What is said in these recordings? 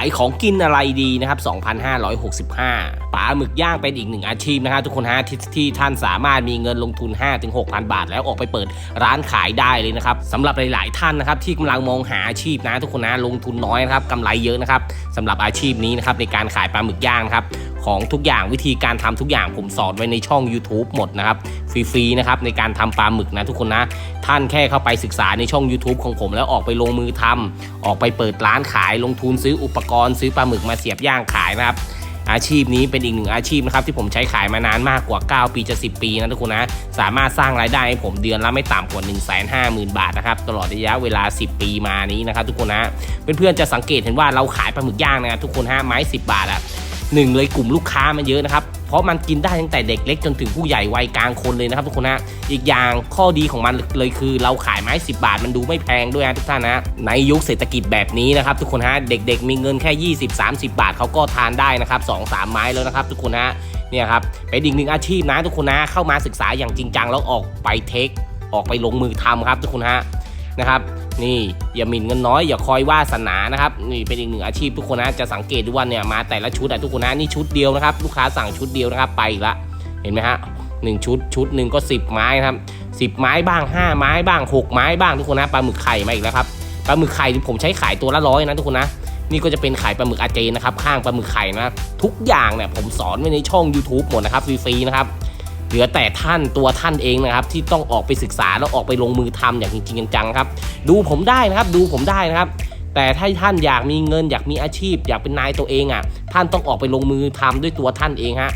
ขายของกินอะไรดีนะครับ 2,565ปลาหมึกย่างเป็นอีกหนึ่งอาชีพนะฮะทุกคนฮะที่ที่ท่านสามารถมีเงินลงทุน 5-6,000 บาท แล้วออกไปเปิดร้านขายได้เลยนะครับสำหรับหลาย ๆ ท่านนะครับที่กำลังมองหาอาชีพนะทุกคนนะลงทุนน้อยนะครับกำไรเยอะนะครับสำหรับอาชีพนี้นะครับในการขายปลาหมึกย่างนะครับของทุกอย่างวิธีการทำทุกอย่างผมสอนไว้ในช่อง YouTube หมดนะครับฟรีๆนะครับในการทำปลาหมึกนะทุกคนนะท่านแค่เข้าไปศึกษาในช่อง YouTube ของผมแล้วออกไปลงมือทำออกไปเปิดร้านขายลงทุนซื้ออุปกรซื้อปลาหมึกมาเสียบย่างขายนะครับ อาชีพนี้เป็นอีกหนึ่งอาชีพนะครับที่ผมใช้ขายมานานมากกว่า 9 ปีจะ 10 ปีนะทุกคนนะ สามารถสร้างรายได้ให้ผมเดือนละไม่ต่ำกว่า 1 5 0 0 0 0 บาทนะครับตลอดระยะเวลา 10 ปีมานี้นะครับทุกคนนะเพื่อนๆจะสังเกตเห็นว่าเราขายปลาหมึกย่างนะครับทุกคนฮะไม้ 10 บาทอะ หนึ่งเลยกลุ่มลูกค้ามันเยอะนะครับ เพราะมันกินได้ตั้งแต่เด็กเล็กจนถึงผู้ใหญ่วัยกลางคนเลยนะครับทุกคนนะอีกอย่างข้อดีของมันเลยคือ เราขายไม้ 10 บาทมันดูไม่แพงด้วยนะทุกท่านนะในยุคเศรษฐกิจแบบนี้นะครับทุกคนฮะเด็ก ๆ มีเงินแค่ 20-30 บาทเขาก็ทานได้นะครับ2-3ไม้แล้วนะครับทุกคนฮะเนี่ยครับเป็นอีกหนึ่งอาชีพนะทุกคนนะเข้ามาศึกษาอย่างจริงจังแล้วออกไปเทคออกไปลงมือทำครับทุกคนฮะนะครับ นี่อย่าหมิ่นเงินน้อยอย่าคอยวาสนานะครับนี่เป็นอีกหนึ่งอาชีพทุกคนนะจะสังเกตดูว่าเนี่ยมาแต่ละชุดอะทุกคนนะนี่ชุดเดียวนะครับลูกค้าสั่งชุดเดียวนะครับไปอีกละเห็นไหมฮะหนึ่งชุดชุดหนึ่งก็ 10 ไม้นะครับสิบไม้บ้าง 5 ไม้บ้าง 6 ไม้บ้างทุกคนนะปลาหมึกไข่มาอีกแล้วครับปลาหมึกไข่ผมใช้ขายตัวละร้อยนะทุกคนนะนี่ก็จะเป็นขายปลาหมึกอาเจนนะครับข้างปลาหมึกไข่นะทุกอย่างเนี่ยผมสอนไว้ในช่อง YouTube หมดนะครับฟรีๆนะครับ เหลือแต่ท่านตัวท่านเองนะครับ ที่ต้องออกไปศึกษาแล้วออกไปลงมือทำอย่างจริงจังครับ ดูผมได้นะครับ ดูผมได้นะครับแต่ถ้าท่านอยากมีเงินอยากมีอาชีพ อยากเป็นนายตัวเองอะ ท่านต้องออกไปลงมือทำด้วยตัวท่านเองฮะ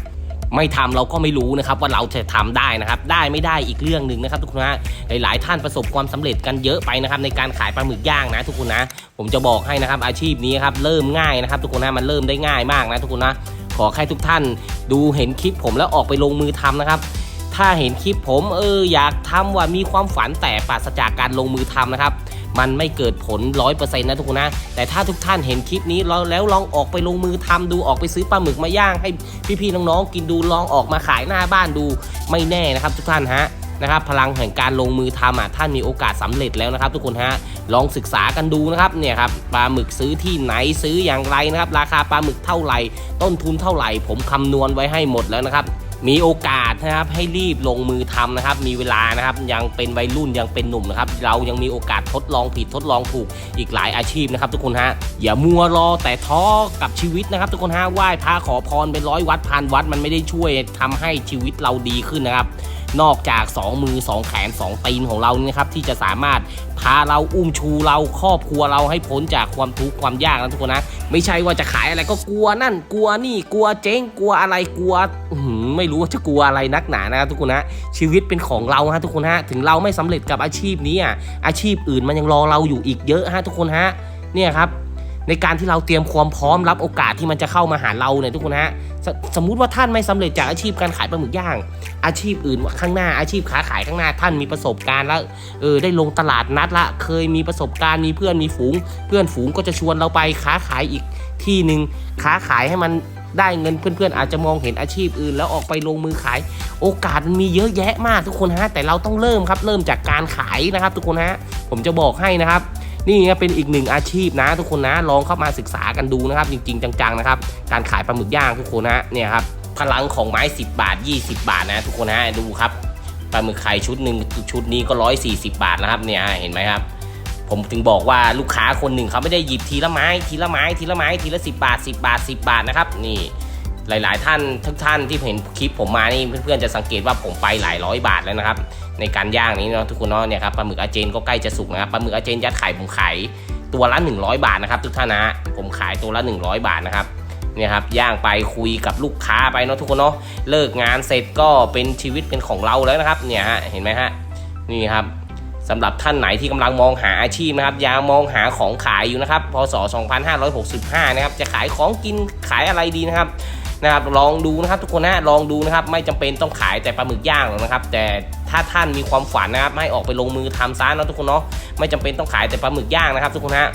ไม่ทำเราก็ไม่รู้นะครับว่าเราจะทำได้นะครับ ได้ไม่ได้อีกเรื่องหนึ่งนะครับ ทุกคนนะหลาย ๆ ท่านประสบความสำเร็จกันเยอะไปนะครับ ในการขายปลาหมึกย่างนะ ทุกคนนะ ผมจะบอกให้นะครับอาชีพนี้ครับเริ่มง่ายนะครับ ทุกคนนะมันเริ่มได้ง่ายมากนะทุกคนนะ อแค่ทุกท่าน ดูเห็นคลิปผมแล้วออกไปลงมือทำนะครับ ถ้าเห็นคลิปผมเอออยากทำว่ามีความฝันแต่ปราศจากการลงมือทำนะครับ มันไม่เกิดผลร้อยเปอร์เซ็นต์นะทุกคนนะ แต่ถ้าทุกท่านเห็นคลิปนี้แล้วแล้วลองออกไปลงมือทำดูออกไปซื้อปลาหมึกมาย่างให้พี่ๆน้องๆกินดูลองออกมาขายหน้าบ้านดูไม่แน่นะครับ ทุกท่านฮะ นะครับพลังแห่งการลงมือทำอะท่านมีโอกาสสำเร็จแล้วนะครับ ทุกคนฮะลองศึกษากันดูนะครับเนี่ยครับปลาหมึกซื้อที่ไหนซื้ออย่างไรนะครับ ราคาปลาหมึกเท่าไหร่ ต้นทุนเท่าไหร่ ผมคำนวณไว้ให้หมดแล้วนะครับ มีโอกาสนะครับให้รีบลงมือทำนะครับ มีเวลานะครับยังเป็นวัยรุ่นยังเป็นหนุ่มนะครับ เรายังมีโอกาสทดลองผิดทดลองถูกอีกหลายอาชีพนะครับ ทุกคนฮะอย่ามัวรอแต่ท้อกับชีวิตนะครับ ทุกคนฮะไหว้พระขอพรเป็นร้อยวัดพันวัดมันไม่ได้ช่วยทำให้ชีวิตเราดีขึ้นนะครับนอกจาก 2 มือ 2 แขน 2 ตีนของเรานี่นะครับที่จะสามารถพาเราอุ้มชูเราครอบครัวเราให้พ้นจากความทุกข์ความยากนะทุกคนนะ ไม่ใช่ว่าจะขายอะไรก็กลัวนั่นกลัวนี่กลัวเจ๊งกลัวอะไรกลัวอื้อหื ไม่รู้ว่าจะกลัวอะไรนักหนานะครับทุกคนนะชีวิตเป็นของเราฮะทุกคนฮะถึงเราไม่สำเร็จกับอาชีพนี้อะอาชีพอื่นมันยังรอเราอยู่อีกเยอะฮะทุกคนฮะเนี่ยครับในการที่เราเตรียมความพร้อมรับโอกาสที่มันจะเข้ามาหาเราเนี่ยทุกคนฮะสสมมุติว่าท่านไม่สำเร็จจากอาชีพการขายปลาหมึกย่าง อาชีพอื่นข้างหน้าอาชีพค้าขายข้างหน้าท่านมีประสบการณ์แล้วเออได้ลงตลาดนัดละ เคยมีประสบการณ์มีเพื่อนมีฝูง เพื่อนฝูงก็จะชวนเราไปค้าขายอีกที่หนึ่งค้าขายให้มัน ได้เงินเพื่อนๆ อาจจะมองเห็นอาชีพอื่น แล้วออกไปลงมือขาย โอกาสมันมีเยอะแยะมากทุกคนฮะ แต่เราต้องเริ่มครับ เริ่มจากการขายนะครับ ทุกคนฮะ ผมจะบอกให้นะครับนี่เป็นอีกหนึ่งอาชีพนะ ทุกคนนะลองเข้ามาศึกษากันดูนะครับ จริง ๆ จังๆนะครับ การขายปลาหมึกย่างทุกคนนะเนี่ยครับพลังของไม้ 10 บาท 20 บาทนะทุกคนนะดูครับปลาหมึกไข่ชุดหนึ่งชุดนี้ก็ 140 บาทนะครับเนี่ยเห็นไหมครับ ผมถึงบอกว่าลูกค้าคนหนึ่งเขาไม่ได้หยิบทีละไม้ ทีละไม้ทีละไม้ทีละ10บาท10บาท10บาทนะครับนี่หลาย ๆ ท่านทุกท่านที่เห็นคลิปผมมานี่เพื่อนๆจะสังเกตว่าผมไปหลายร้อยบาทแล้วนะครับในการย่างนี้เนาะทุกคนเนาะเนี่ยครับปลาหมึกอาเจนก็ใกล้จะสุกนะครับปลาหมึกอาเจนยัดไข่ผมขายตัวละ 100 บาทนะครับทุกท่านนะผมขายตัวละ 100 บาทนะครับเนี่ยครับย่างไปคุยกับลูกค้าไปเนาะทุกคนเนาะเลิกงานเสร็จก็เป็นชีวิตเป็นของเราแล้วนะครับเนี่ยฮะเห็นไหมฮะนี่ครับ สำหรับท่านไหนที่กำลังมองหาอาชีพนะครับอยามองหาของขายอยู่นะครับพศ 2565 นะครับ จะขายของกินขายอะไรดีนะครับนะครับลองดูนะครับทุกคนนะลองดูนะครับ ไม่จำเป็นต้องขายแต่ปลาหมึกย่างหรอกนะครับ แต่ถ้าท่านมีความฝันนะครับให้ออกไปลงมือทำซะนะทุกคนเนาะไม่จำเป็นต้องขายแต่ปลาหมึกย่างนะครับ ทุกคนนะ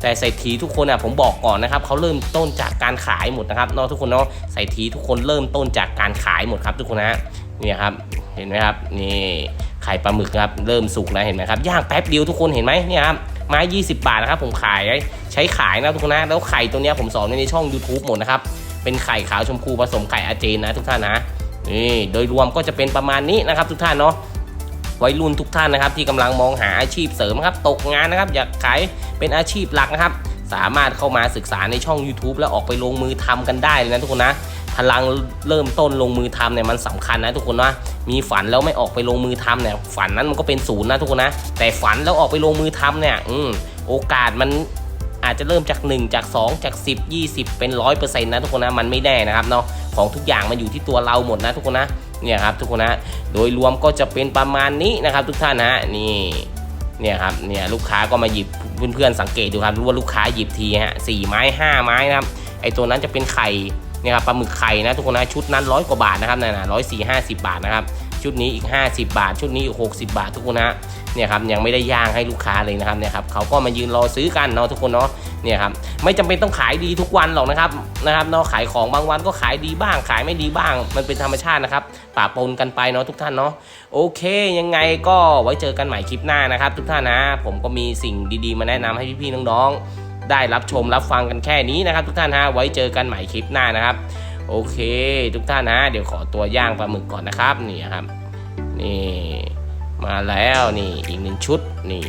แต่เศรษฐีทุกคนอะผมบอกก่อนนะครับเขาเริ่มต้นจากการขายหมดนะครับเนาะทุกคนเนาะเศรษฐีทุกคนเริ่มต้นจากการขายหมดครับ ทุกคนนะนี่ครับเห็นไหมครับนี่ ไข่ปลาหมึกครับเริ่มสุกแล้วเห็นไหมครับย่างแป๊บเดียวทุกคนเห็นไหมเนี่ยครับไม้20 บาทนะครับผมขายใช้ขายนะทุกคนนะแล้วไข่ตัวนี้ผมสอนในช่อง YouTube หมดนะครับเป็นไข่ขาวชมพูผสมไข่อาเจนนะทุกท่านนะนี่โดยรวมก็จะเป็นประมาณนี้นะครับทุกท่านเนาะวัยรุ่นทุกท่านนะครับที่กำลังมองหาอาชีพเสริมครับตกงานนะครับอยากขายเป็นอาชีพหลักนะครับ สามารถเข้ามาศึกษาในช่อง YouTube แล้วออกไปลงมือทำกันได้เลยนะทุกคนนะพลังเริ่มต้นลงมือทำเนี่ยมันสำคัญนะทุกคนนะมีฝันแล้วไม่ออกไปลงมือทำเนี่ยฝันนั้นมันก็เป็นศูนย์นะทุกคนนะแต่ฝันแล้วออกไปลงมือทำเนี่ยอืมโอกาสมันอาจจะเริ่มจาก 1 จาก 2 จาก 10 20 เป็น 100%นะทุกคนนะมันไม่แน่นะครับเนาะของทุกอย่างมันอยู่ที่ตัวเราหมดนะทุกคนนะเนี่ยครับทุกคนนะโดยรวมก็จะเป็นประมาณนี้นะครับทุกท่านนะนี่ เนี่ยครับเนี่ยลูกค้าก็มาหยิบเพื่อนๆสังเกตดูครับรู้ว่าลูกค้าหยิบทีฮะสี่ไม้ห้าไม้นะครับไอตัวนั้นจะเป็นไข่เนี่ยครับปลาหมึกไข่นะทุกคนนะชุดนั้นร้อยกว่าบาทนะครับนั่นนะร้อยสี่ห้าสิบบาทนะครับ ชุดนี้อีก 50 บาท ชุดนี้อีก 60 บาททุกคนนะเนี่ยครับยังไม่ได้ย่างให้ลูกค้าเลยนะครับเนี่ยครับเขาก็มายืนรอซื้อกันเนาะทุกคนเนาะเนี่ยครับไม่จำเป็นต้องขายดีทุกวันหรอกนะครับนะครับเนาะขายของบางวันก็ขายดีบ้าง ขายไม่ดีบ้าง มันเป็นธรรมชาตินะครับปะปนกันไปเนาะทุกท่านเนาะโอเค ยังไงก็ไว้เจอกันใหม่คลิปหน้านะครับ ทุกท่านนะ ผมก็มีสิ่งดีๆ มาแนะนำให้พี่ๆน้องๆได้รับชมรับฟังกันแค่นี้นะครับ ทุกท่านฮะไว้เจอกันใหม่คลิปหน้านะครับ โอเค ทุกท่านนะ เดี๋ยวขอตัวย่างปลาหมึกก่อนนะครับ นี่ครับ นี่ มาแล้วนี่อีกหนึ่งชุดนี่